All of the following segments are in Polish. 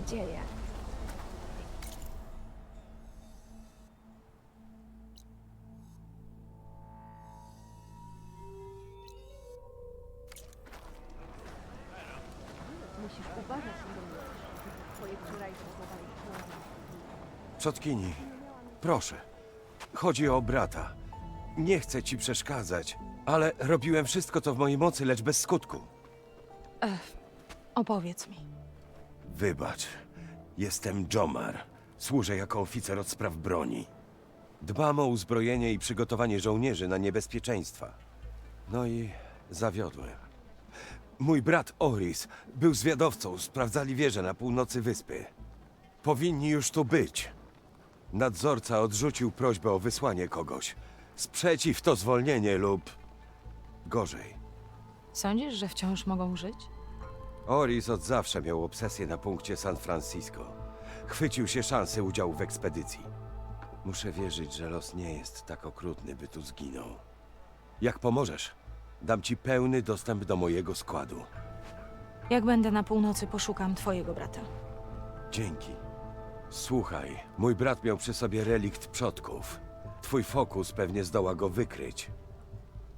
nadzieję. Musisz uważać na mnie. Twoje wczorajsze słowa i słowa. Czotkini, proszę. Chodzi o brata. Nie chcę ci przeszkadzać, ale robiłem wszystko, co w mojej mocy, lecz bez skutku. Opowiedz mi. Wybacz. Jestem Jomar. Służę jako oficer od spraw broni. Dbam o uzbrojenie i przygotowanie żołnierzy na niebezpieczeństwa. No i zawiodłem. Mój brat Oris był zwiadowcą, sprawdzali wieże na północy wyspy. Powinni już tu być. Nadzorca odrzucił prośbę o wysłanie kogoś. Sprzeciw to zwolnienie lub... gorzej. Sądzisz, że wciąż mogą żyć? Oris od zawsze miał obsesję na punkcie San Francisco. Chwycił się szansy udziału w ekspedycji. Muszę wierzyć, że los nie jest tak okrutny, by tu zginął. Jak pomożesz, dam ci pełny dostęp do mojego składu. Jak będę na północy, poszukam twojego brata. Dzięki. Słuchaj, mój brat miał przy sobie relikt przodków. Twój fokus pewnie zdoła go wykryć.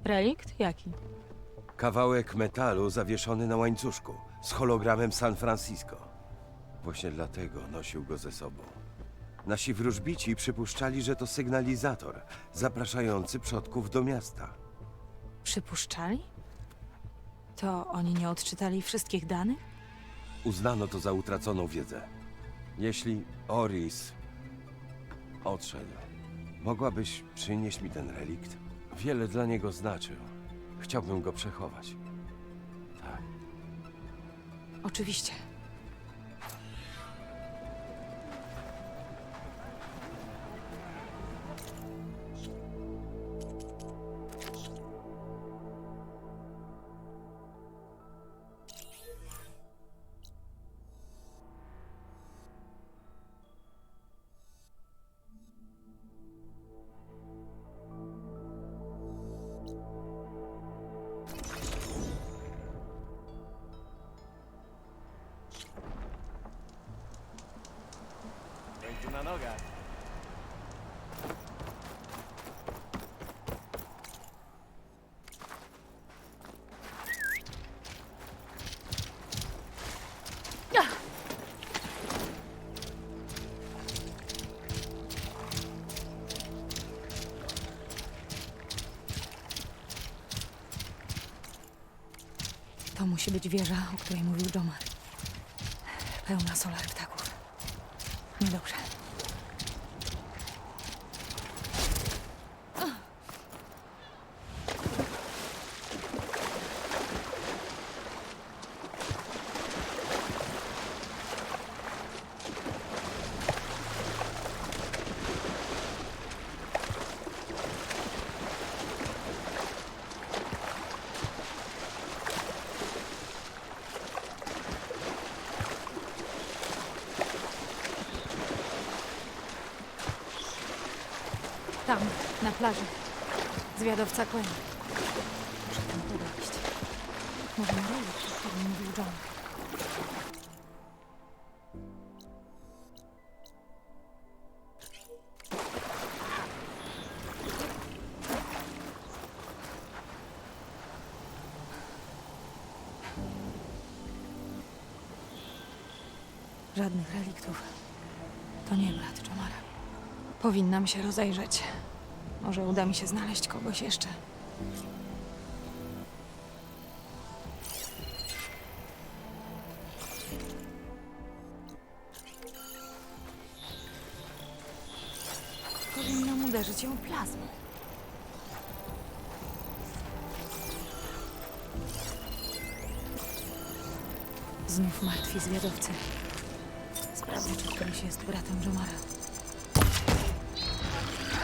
Relikt? Jaki? Kawałek metalu zawieszony na łańcuszku z hologramem San Francisco. Właśnie dlatego nosił go ze sobą. Nasi wróżbici przypuszczali, że to sygnalizator zapraszający przodków do miasta. Przypuszczali? To oni nie odczytali wszystkich danych? Uznano to za utraconą wiedzę. Jeśli Oris odszedł, mogłabyś przynieść mi ten relikt? Wiele dla niego znaczył. Chciałbym go przechować. Oczywiście. Musi być wieża, o której mówił Jomar. Pełna solar ptaków. Niedobrze. Tam, na plaży. Zwiadowca Quinn. Muszę tam podejść. Może na relikt, o którym mówił John. Żadnych reliktów. To nie brat Jomara. Powinnam się rozejrzeć. Może uda mi się znaleźć kogoś jeszcze. Powinnam uderzyć ją plazmą. Znów martwi zwiadowcy. Sprawdzę, czy któryś jest bratem Jomara.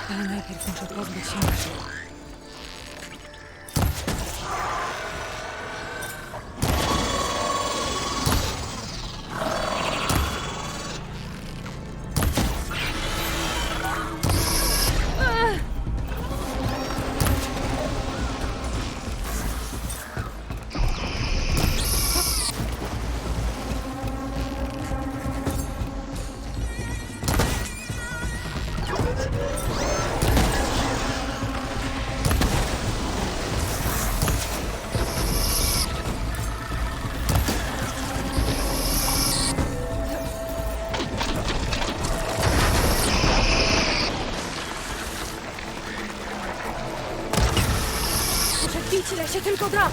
他应该可以控制鸽子的牵引时 się tylko da!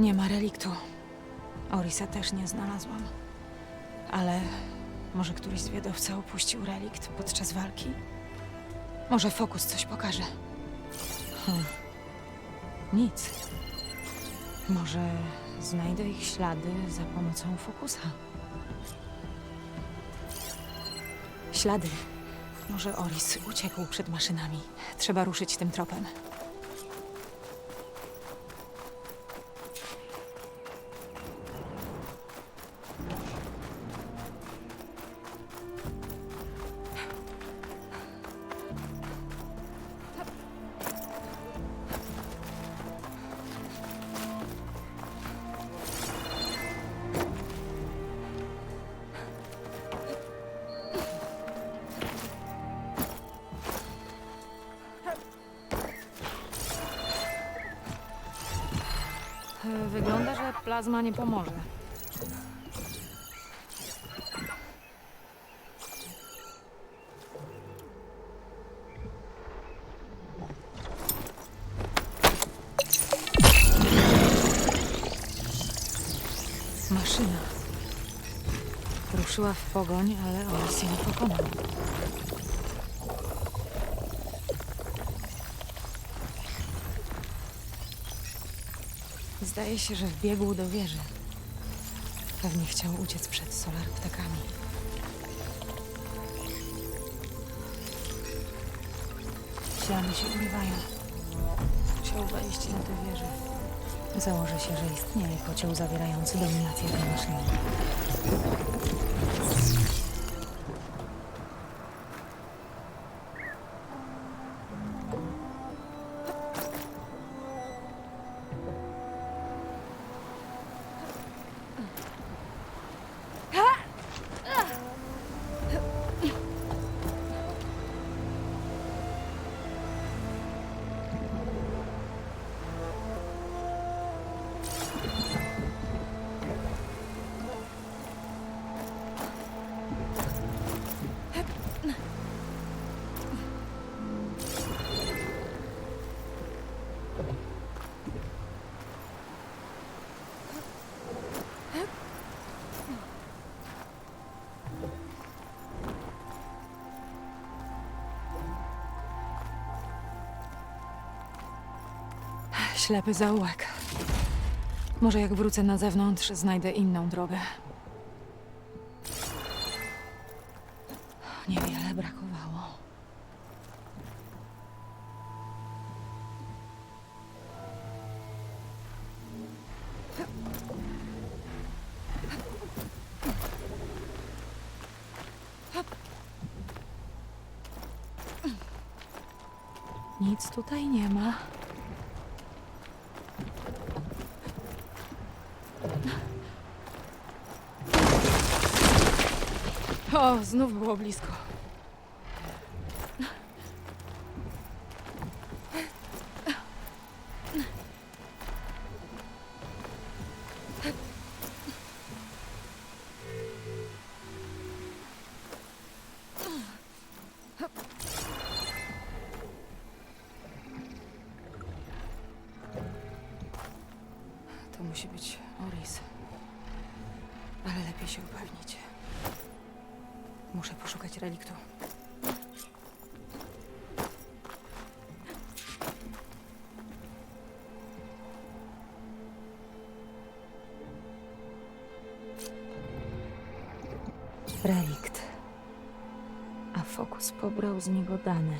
Nie ma reliktu. Orisa też nie znalazłam. Ale może któryś zwiadowca opuścił relikt podczas walki? Może fokus coś pokaże. Hm. Nic. Może znajdę ich ślady za pomocą fokusa. Ślady. Może Oris uciekł przed maszynami. Trzeba ruszyć tym tropem. Plazma nie pomoże. Maszyna. Ruszyła w pogoń, ale Oris ją pokonał. Zdaje się, że wbiegł do wieży. Pewnie chciał uciec przed solarptekami. Ślady się urywają. Musiał wejść na tę wieżę. Założę się, że istnieje kocioł zawierający dominację tej Ślepy zaułek. Może jak wrócę na zewnątrz, znajdę inną drogę. Niewiele brakowało. Nic tutaj nie ma. O, znów było blisko. To musi być Oris. Ale lepiej się upewnić. Muszę poszukać reliktu. Relikt. A fokus pobrał z niego dane.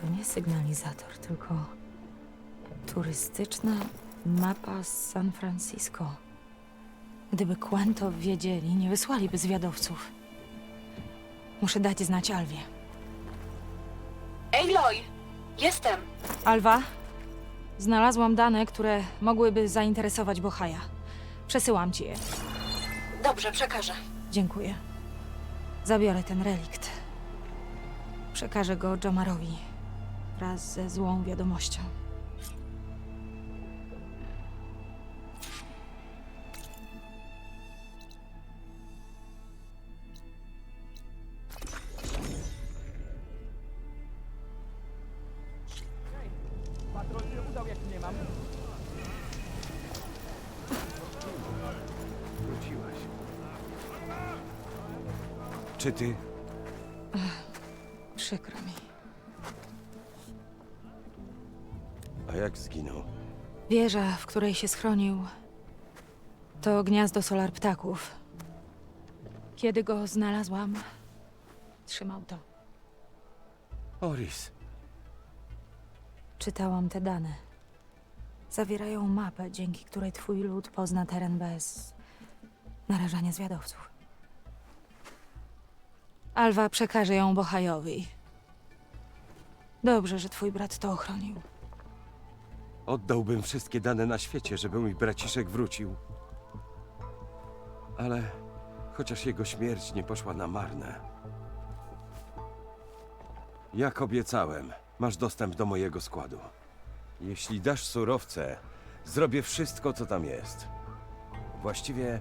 To nie sygnalizator, tylko turystyczna mapa z San Francisco. Gdyby Quento wiedzieli, nie wysłaliby zwiadowców. Muszę dać znać Alwie. Aloy! Jestem! Alwa, znalazłam dane, które mogłyby zainteresować Bohaja. Przesyłam ci je. Dobrze, przekażę. Dziękuję. Zabiorę ten relikt. Przekażę go Jomarowi wraz ze złą wiadomością. Czy ty... Przykro mi. A jak zginął? Wieża, w której się schronił, to gniazdo solar ptaków. Kiedy go znalazłam, trzymał to. Oris. Czytałam te dane. Zawierają mapę, dzięki której twój lud pozna teren bez narażania zwiadowców. Alwa przekaże ją Bohajowi. Dobrze, że twój brat to ochronił. Oddałbym wszystkie dane na świecie, żeby mój braciszek wrócił. Ale chociaż jego śmierć nie poszła na marne. Jak obiecałem, masz dostęp do mojego składu. Jeśli dasz surowce, zrobię wszystko, co tam jest. Właściwie,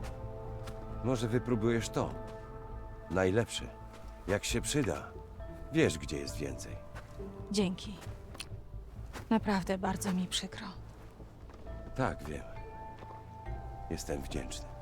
może wypróbujesz to. Najlepszy. Jak się przyda, wiesz, gdzie jest więcej. Dzięki. Naprawdę bardzo mi przykro. Tak, wiem. Jestem wdzięczny.